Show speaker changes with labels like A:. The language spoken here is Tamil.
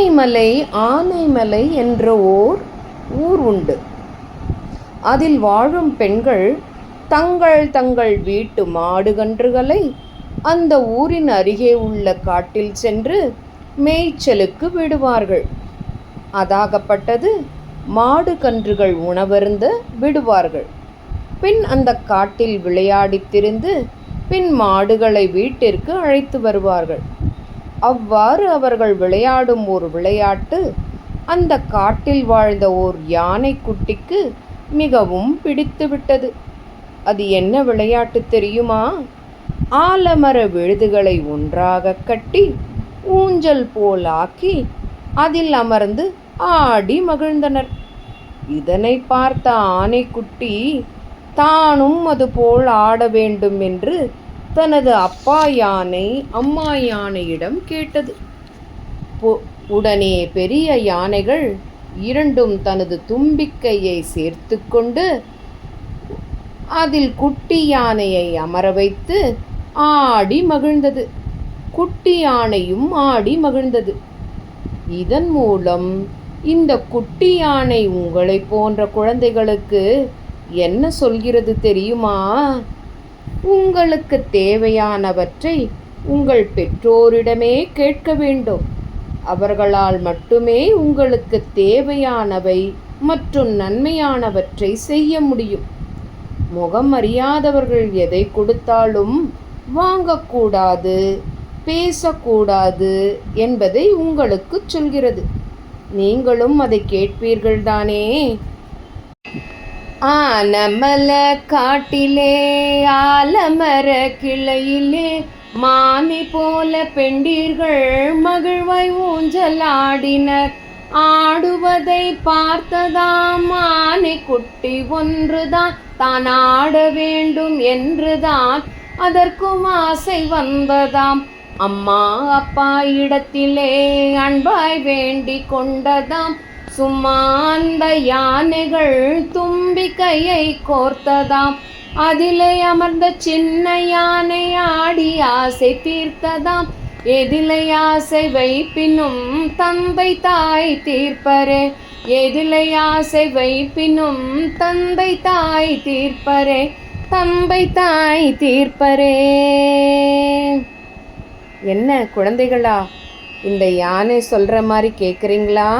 A: ஆனைமலை ஆனைமலை என்ற ஓர் ஊர் உண்டு. அதில் வாழும் பெண்கள் தங்கள் தங்கள் வீட்டு மாடு கன்றுகளை அந்த ஊரின் அருகே உள்ள காட்டில் சென்று மேய்ச்சலுக்கு விடுவார்கள். அதாகப்பட்டது மாடு கன்றுகள் உணவருந்த விடுவார்கள். பின் அந்த காட்டில் விளையாடித் திரிந்து பின் மாடுகளை வீட்டிற்கு அழைத்து வருவார்கள். அவ்வாறு அவர்கள் விளையாடும் ஒரு விளையாட்டு அந்த காட்டில் வாழ்ந்த ஓர் யானை குட்டிக்கு மிகவும் பிடித்துவிட்டது. அது என்ன விளையாட்டு தெரியுமா? ஆலமர விழுதுகளை ஒன்றாக கட்டி ஊஞ்சல் போல் ஆக்கி அதில் அமர்ந்து ஆடி மகிழ்ந்தனர். இதனை பார்த்த ஆனைக்குட்டி தானும் அதுபோல் ஆட வேண்டும் என்று தனது அப்பா யானை அம்மா யானையிடம் கேட்டது. உடனே பெரிய யானைகள் இரண்டும் தனது தும்பிக்கையை சேர்த்துக்கொண்டு அதில் குட்டி யானையை அமர வைத்து ஆடி மகிழ்ந்தது. குட்டி யானையும் ஆடி மகிழ்ந்தது. இதன் மூலம் இந்த குட்டி யானை உங்களைப் போன்ற குழந்தைகளுக்கு என்ன சொல்கிறது தெரியுமா? உங்களுக்கு தேவையானவற்றை உங்கள் பெற்றோரிடமே கேட்க வேண்டும். அவர்களால் மட்டுமே உங்களுக்கு தேவையானவை மற்றும் நன்மையானவற்றை செய்ய முடியும். முகம் அறியாதவர்கள் எதை கொடுத்தாலும் வாங்கக்கூடாது பேசக்கூடாது என்பதை உங்களுக்கு சொல்கிறது. நீங்களும் அதை கேட்பீர்கள்தானே? தானே ஆனமல காட்டிலே ஆலமர கிளையிலே மாமி போல பெண்டீர்கள் மகிழ்வாய் ஊஞ்சலாடினர். ஆடுவதை பார்த்ததாம் ஆனை குட்டி ஒன்றுதான். தான் ஆட வேண்டும் என்றுதான் அதற்கும் ஆசை வந்ததாம். அம்மா அப்பா இடத்திலே அன்பாய் வேண்டி கொண்டதாம். சும்மா அந்த யானைகள் தும்பிக்கையை கோர்த்ததாம். அதிலே அமர்ந்த சின்ன யானை ஆடி ஆசை தீர்த்ததாம். எதிலை ஆசை வைப்பினும் தந்தை தாய் தீர்ப்பரே. எதிலை ஆசை வைப்பினும் தந்தை தாய் தீர்ப்பரே. தம்பை தாய் தீர்ப்பரே. என்ன குழந்தைகளா இந்த யானை சொல்ற மாதிரி கேட்குறீங்களா